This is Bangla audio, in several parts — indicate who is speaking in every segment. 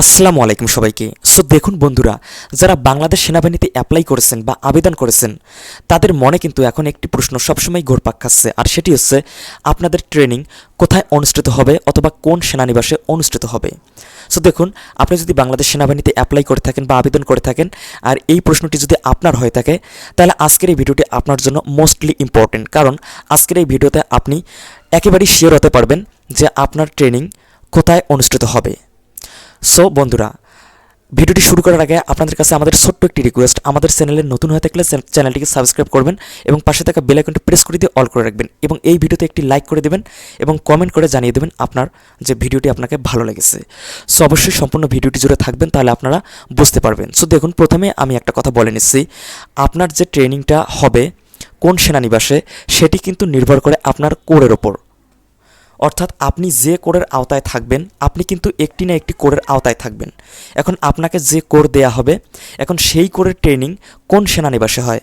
Speaker 1: আসসালামু আলাইকুম সবাইকে। সো দেখুন বন্ধুরা, যারা বাংলাদেশ সেনাবাহিনীতে অ্যাপ্লাই করেছেন বা আবেদন করেছেন, তাদের মনে কিন্তু এখন একটি প্রশ্ন সবসময় ঘুরপাক খাচ্ছে, আর সেটি হচ্ছে, আপনাদের ট্রেনিং কোথায় অনুষ্ঠিত হবে অথবা কোন সেনানিবাসে অনুষ্ঠিত হবে? সো দেখুন, আপনি যদি বাংলাদেশ সেনাবাহিনীতে অ্যাপ্লাই করে থাকেন বা আবেদন করে থাকেন, আর এই প্রশ্নটি যদি আপনার হয়ে থাকে, তাহলে আজকের এই ভিডিওটি আপনার জন্য মোস্টলি ইম্পর্টেন্ট কারণ আজকের এই ভিডিওতে আপনি একেবারেই শিওর হতে পারবেন যে আপনার ট্রেনিং কোথায় অনুষ্ঠিত হবে। সো বন্ধুরা, ভিডিওটি শুরু করার আগে আপনাদের কাছে আমাদের ছোট্ট একটি রিকোয়েস্ট আমাদের চ্যানেলে নতুন হয়ে থাকলে চ্যান- চ্যানেলটিকে সাবস্ক্রাইব করবেন এবং পাশে থাকা বেল আইকনটি প্রেস করে দিয়ে অল করে রাখবেন এবং এই ভিডিওতে একটি লাইক করে দেবেন এবং কমেন্ট করে জানিয়ে দেবেন আপনার যে ভিডিওটি আপনাকে ভালো লেগেছে। সো অবশ্যই সম্পূর্ণ ভিডিওটি জুড়ে থাকবেন, তাহলে আপনারা বুঝতে পারবেন। সো দেখুন, প্রথমে আমি একটা কথা বলে নিচ্ছি। আপনার যে ট্রেনিংটা হবে কোন সেনানিবাসে, সেটি কিন্তু নির্ভর করে আপনার কোরের ওপর। অর্থাৎ আপনি যে কোরের আওতায় থাকবেন, আপনি কিন্তু একটি না একটি কোরের আওতায় থাকবেন। এখন আপনাকে যে কোর দেয়া হবে, এখন সেই কোরের ট্রেনিং কোন সেনানিবাসে হয়?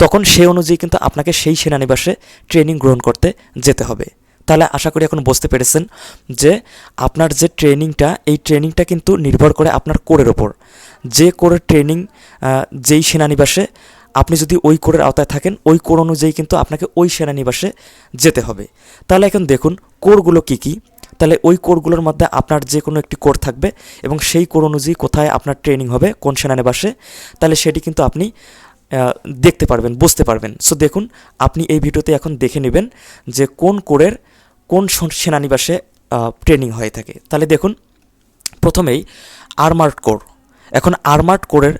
Speaker 1: তখন সেই অনুযায়ী কিন্তু আপনাকে সেই সেনানিবাসে ট্রেনিং গ্রহণ করতে যেতে হবে। তাহলে আশা করি এখন বুঝতে পেরেছেন যে আপনার যে ট্রেনিংটা, এই ট্রেনিংটা কিন্তু নির্ভর করে আপনার কোরের ওপর। যে কোরের ট্রেনিং যেই সেনানিবাসে আপনি যদি ওই কোরের আওতায় থাকেন, ওই কোর অনুযায়ী কিন্তু আপনাকে ওই সেনানিবাসে যেতে হবে। তাহলে এখন দেখুন কোরগুলো কী কী? তাহলে ওই কোরগুলোর মধ্যে আপনার যে কোনো একটি কোর থাকবে এবং সেই কোর অনুযায়ী কোথায় আপনার ট্রেনিং হবে, কোন সেনানিবাসে, তাহলে সেটি কিন্তু আপনি দেখতে পারবেন, বুঝতে পারবেন। সো দেখুন, আপনি এই ভিডিওতে এখন দেখে নেবেন যে কোন কোরের কোন সেনানিবাসে ট্রেনিং হয়ে থাকে। তাহলে দেখুন, প্রথমেই আর্মার্ড কোর এখন আর্মার্ড কোরের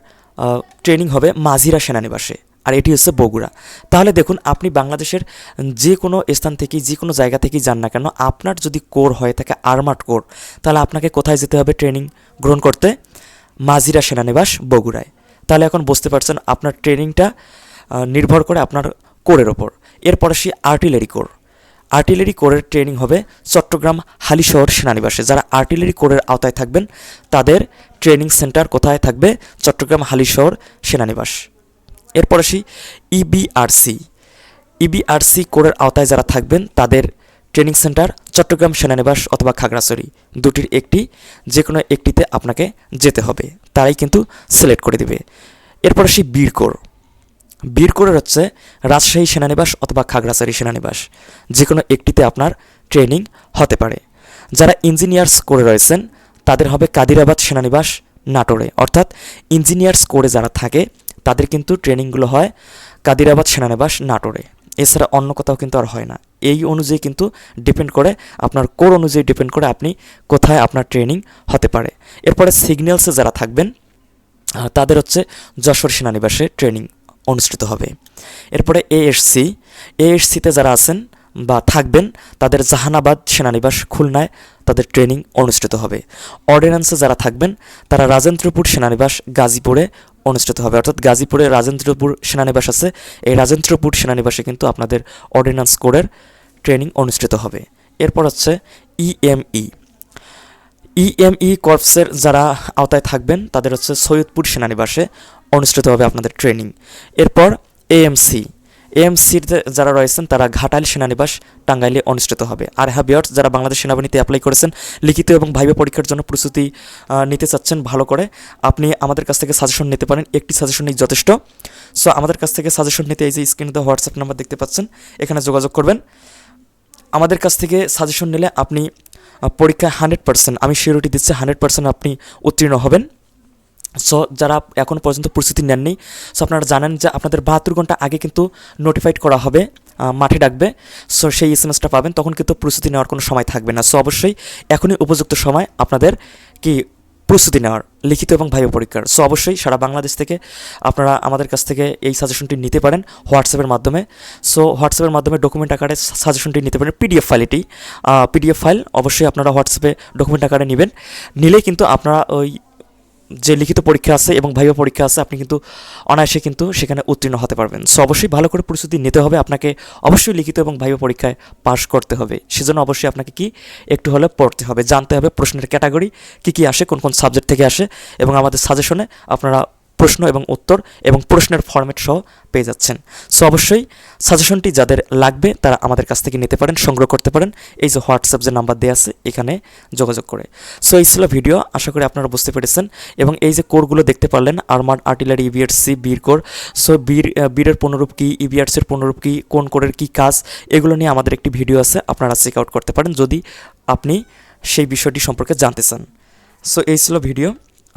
Speaker 1: ট্রেনিং হবে মাঝিরা সেনানিবাসে, আর এটি হচ্ছে বগুড়া। তাহলে দেখুন, আপনি বাংলাদেশের যে কোনো স্থান থেকে, যে কোনো জায়গা থেকেই যান না কেন, আপনার যদি কোর হয়ে থাকে আর্মার্ড কোর, তাহলে আপনাকে কোথায় যেতে হবে ট্রেনিং গ্রহণ করতে? মাঝিরা সেনানিবাস বগুড়ায়। তাহলে এখন বুঝতে পারছেন, আপনার ট্রেনিংটা নির্ভর করে আপনার কোরের ওপর। এরপর আসি আর্টিলারি কোর। আর্টিলারি কোরের ট্রেনিং হবে চট্টগ্রাম হালিশহর সেনানিবাসে। যারা আর্টিলারি কোরের আওতায় থাকবেন, তাদের ট্রেনিং সেন্টার কোথায় থাকবে? চট্টগ্রাম হালিশহর সেনানিবাস। এরপর আসি E ইবিআরসি ইবিআরসি কোরের আওতায় যারা থাকবেন, তাদের ট্রেনিং সেন্টার চট্টগ্রাম সেনানিবাস অথবা খাগড়াছড়ি। দুটির একটি যে কোনো একটিতে আপনাকে যেতে হবে। তারাই কিন্তু সিলেক্ট করে দেবে। এরপর আসি বীরকোর। বীরকোরের হচ্ছে রাজশাহী সেনানিবাস অথবা খাগড়াছড়ি সেনানিবাস। যে কোনো একটিতে আপনার ট্রেনিং হতে পারে। যারা ইঞ্জিনিয়ার্স করে রয়েছেন, তাদের হবে কাদিরাবাদ সেনানিবাস নাটোরে। অর্থাৎ ইঞ্জিনিয়ার্স করে যারা থাকে, তাদের কিন্তু ট্রেনিংগুলো হয় কাদিরাবাদ সেনানিবাস নাটোরে। এছাড়া অন্য কোথাও কিন্তু আর হয় না। এই অনুযায়ী কিন্তু ডিপেন্ড করে আপনার কোর অনুযায়ী ডিপেন্ড করে আপনি কোথায় আপনার ট্রেনিং হতে পারে। এরপরে সিগন্যালসে যারা থাকবেন তাদের হচ্ছে যশোর সেনানিবাসে ট্রেনিং। অনুষ্ঠিত হবে। এরপরে এএসসি এএসসিতে যারা আছেন বা থাকবেন, তাদের জাহানাবাদ সেনানিবাস খুলনায় তাদের ট্রেনিং অনুষ্ঠিত হবে। অর্ডিন্যান্সে যারা থাকবেন, তারা রাজেন্দ্রপুর সেনানিবাস গাজীপুরে অনুষ্ঠিত হবে। অর্থাৎ গাজীপুরে রাজেন্দ্রপুর সেনানিবাস আছে। এই রাজেন্দ্রপুর সেনানিবাসে কিন্তু আপনাদের অর্ডিন্যান্স কোরের ট্রেনিং অনুষ্ঠিত হবে। এরপর হচ্ছে ইএমই ইএমই কর্পসের যারা আওতায় থাকবেন, তাদের হচ্ছে সৈয়দপুর সেনানিবাসে অনুষ্ঠিত হবে আপনাদের ট্রেনিং এরপর এএমসি এএমসিতে যারা রয়েছেন, তারা ঘাটাইল সেনানিবাস, টাঙ্গাইলে অনুষ্ঠিত হবে। আর হ্যাবিয়ার্স যারা বাংলাদেশ সেনাবাহিনীতে অ্যাপ্লাই করেছেন, লিখিত এবং ভাইবা পরীক্ষার জন্য প্রস্তুতি নিতে চাচ্ছেন ভালো করে, আপনি আমাদের কাছ থেকে সাজেশন নিতে পারেন। একটি সাজেশনই যথেষ্ট। সো আমাদের কাছ থেকে সাজেশন নিতে এই যে স্ক্রিনে হোয়াটসঅ্যাপ নাম্বার দেখতে পাচ্ছেন, এখানে যোগাযোগ করবেন। আমাদের কাছ থেকে সাজেশন নিলে আপনি পরীক্ষায় হান্ড্রেড পার্সেন্ট আমি শিওরিটি দিচ্ছি হান্ড্রেড পার্সেন্ট আপনি উত্তীর্ণ হবেন। সো যারা এখন পর্যন্ত প্রস্তুতি নেননি সো আপনারা জানেন যে আপনাদের বাহাত্তর ঘণ্টা আগে কিন্তু নোটিফাইড করা হবে মাঠে ডাকবে। সো সেই এস এম এসটা পাবেন, তখন কিন্তু প্রস্তুতি নেওয়ার কোনো সময় থাকবে না। সো অবশ্যই এখনই উপযুক্ত সময় আপনাদের কি প্রস্তুতি নেওয়ার, লিখিত এবং ভাইবা পরীক্ষার। সো অবশ্যই সারা বাংলাদেশ থেকে আপনারা আমাদের কাছ থেকে এই সাজেশনটি নিতে পারেন হোয়াটসঅ্যাপের মাধ্যমে। সো হোয়াটসঅ্যাপের মাধ্যমে ডকুমেন্ট আকারে সাজেশনটি নিতে পারেন পিডিএফ ফাইল এটি পিডিএফ ফাইল অবশ্যই আপনারা হোয়াটসঅ্যাপে ডকুমেন্ট আকারে নেবেন। নিলে কিন্তু আপনারা ওই যে লিখিত পরীক্ষা আছে এবং ভাইবা পরীক্ষা আছে, আপনি কিন্তু অনায়াসে কিন্তু সেখানে উত্তীর্ণ হতে পারবেন। সো অবশ্যই ভালো করে প্রস্তুতি নিতে হবে। আপনাকে অবশ্যই লিখিত এবং ভাইবা পরীক্ষায় পাশ করতে হবে। সেজন্য অবশ্যই আপনাকে কি? একটু হলে পড়তে হবে। জানতে হবে প্রশ্নের ক্যাটাগরি, কী কী আসে, কোন কোন সাবজেক্ট থেকে আসে এবং আমাদের সাজেশনে আপনারা প্রশ্ন এবং উত্তর এবং প্রশ্নের ফরম্যাট সহ পেয়ে যাচ্ছেন। সো অবশ্যই সাজেশনটি যাদের লাগবে, তারা আমাদের কাছ থেকে নিতে পারেন, সংগ্রহ করতে পারেন। এই যে হোয়াটসঅ্যাপ যে নাম্বার দেওয়া আছে, এখানে যোগাযোগ করে। সো এই ছিল ভিডিও আশা করি আপনারা বুঝতে পেরেছেন। এবং এই যে কোরগুলো দেখতে পারলেন আর্মার্ড আর্টিলারি ইভিআরসি বীর কোর সো বীর বীরের পূর্ণরূপ কী ইভিআরসির পূর্ণরূপ কী, কোন কোরের কী কাজ, এগুলো নিয়ে আমাদের একটি ভিডিও আছে, আপনারা চেক আউট করতে পারেন যদি আপনি সেই বিষয়টি সম্পর্কে জানতে চান। সো এই ছিল ভিডিও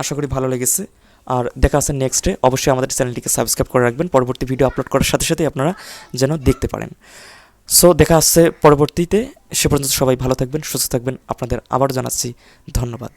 Speaker 1: আশা করি ভালো লেগেছে। আর দেখা আছে নেক্সটে অবশ্যই আমাদের চ্যানেলটিকে সাবস্ক্রাইব করে রাখবেন। পরবর্তী ভিডিও আপলোড করার সাথে সাথে আপনারা যেন দেখতে পারেন। সো দেখা আসছে পরবর্তীতে। সে পর্যন্ত সবাই ভালো থাকবেন, সুস্থ থাকবেন। আপনাদের আবার জানাচ্ছি ধন্যবাদ।